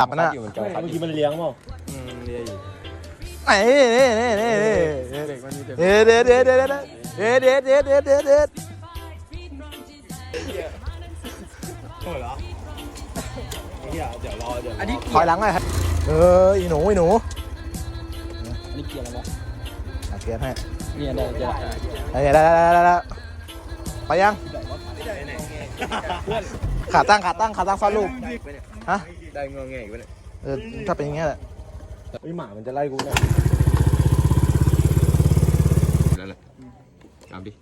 จับมันนะอยู่มันจอเมื่อกี้มันเลี้ยงเปล่าอืมเรียอยู่ไอ้นี่นี่นี่นี่เด็กมันมีแต่เด็ดเด็ดเด็ดเด็ดเด็ดเด็ดเด็ดเด็ดเด็ดเด็ดโอ้เหรอไอ้เหี้ยเดี๋ยวรอเดี๋ยวอันนี้ถอยหลังหน่อยครับเอออีหนูอีหนูอันนี้เกียร์อะไรวะอะเกียร์ให้เนี่ยได้ได้ได้ได้ได้ได้ได้ไปยัง ขาตั้งขาตั้งขาตั้งฟาดลูกฮะได้งอแงอีกวะเนี่ยเออถ้าเป็นอย่างเงี้ยแหละไอ้หมามันจะไล่กูเนี่ยแล้วแหละเอาดิ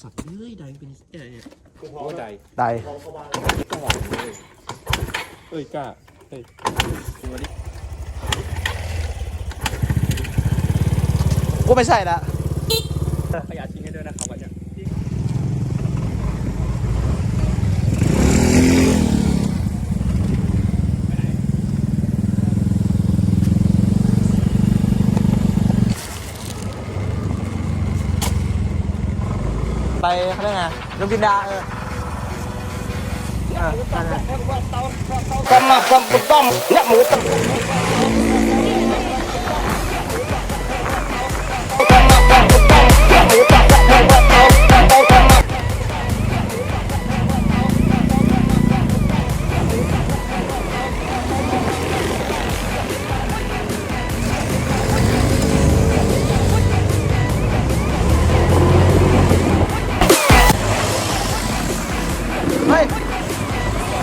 สัตว์เอ้ยใดเป็นเอ้ยเนี่ยกูพอใจได้เอ้ยกล้าเฮ้ยกูไม่ใช่ละขยะทิ้ นั่นไงนกกินดาเออก็มาก็ต้องเนี่ยหมูต้องก็มาก็ต้องเนี่ยหมูต้อง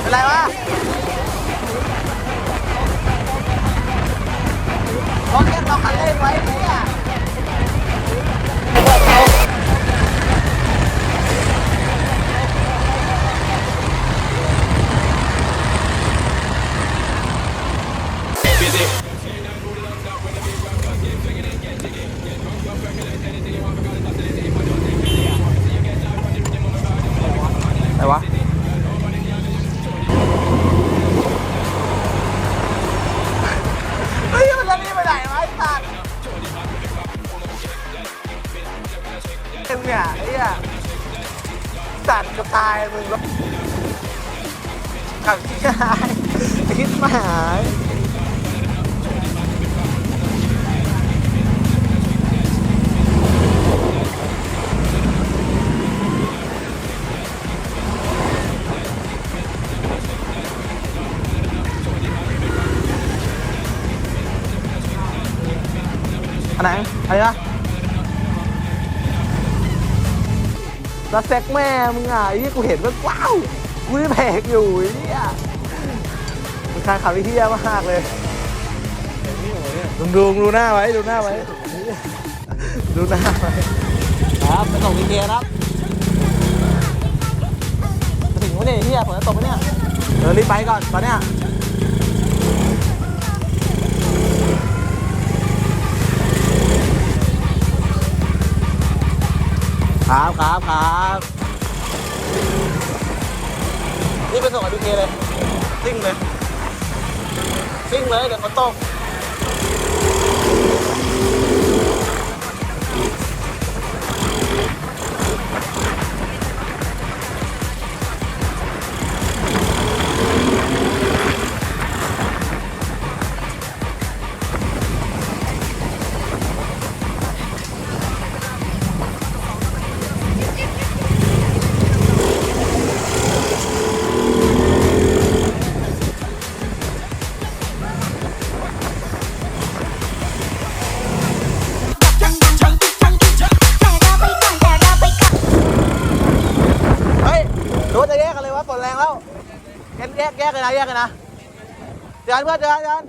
เป็นไรวะรถเล่นเราคันเร่งไว้เนี่ยไหนวะ ตายมึงล้วขับขี้หายคิดมาหายอันไหนอะไรนะ แล้วแซกแม่มึงอะไอ้ที่กูเห็นว่าว้าวกูนี่แพกอยู่ไอ้เนี่ยมึงคานขับไอ้เหี้ยมากเลยดูดูดูหน้าไว้ดูหน้าไว้ดูหน้าไว้ครับไปส่งดีเครับมาถึงวะเนี่ยไอ้เหี้ยผมจะตกวะเนี่ยเดี๋ยวรีบไปก่อนตอนเนี้ย ครับครับครับนี่ไปส่งกับดูเคเลยซิ่งเลยซิ่งเลยเดี๋ยวเขาตก นะแยกกันนะเดินเพื่อนเดินเดิน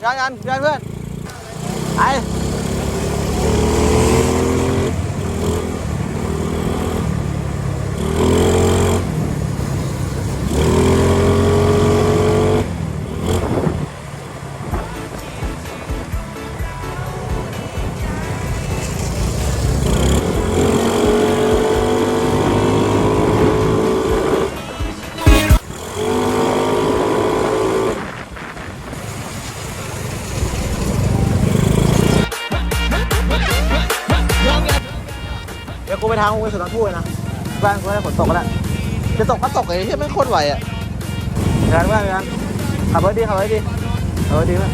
เดินเดี๋ยวเดี๋ยวเพื่อนไป เดี๋ยวกูไปทางกูไปสุนทรภู่เลยนะบ้านกูได้ฝนตกแล้วจะตกก็ตกไอ้ที่ไม่โคตรไหวอะเดี๋ยวกันเพื่อนเดี๋ยวกันไปขับรถดีขับรถดีขับรถดีมาก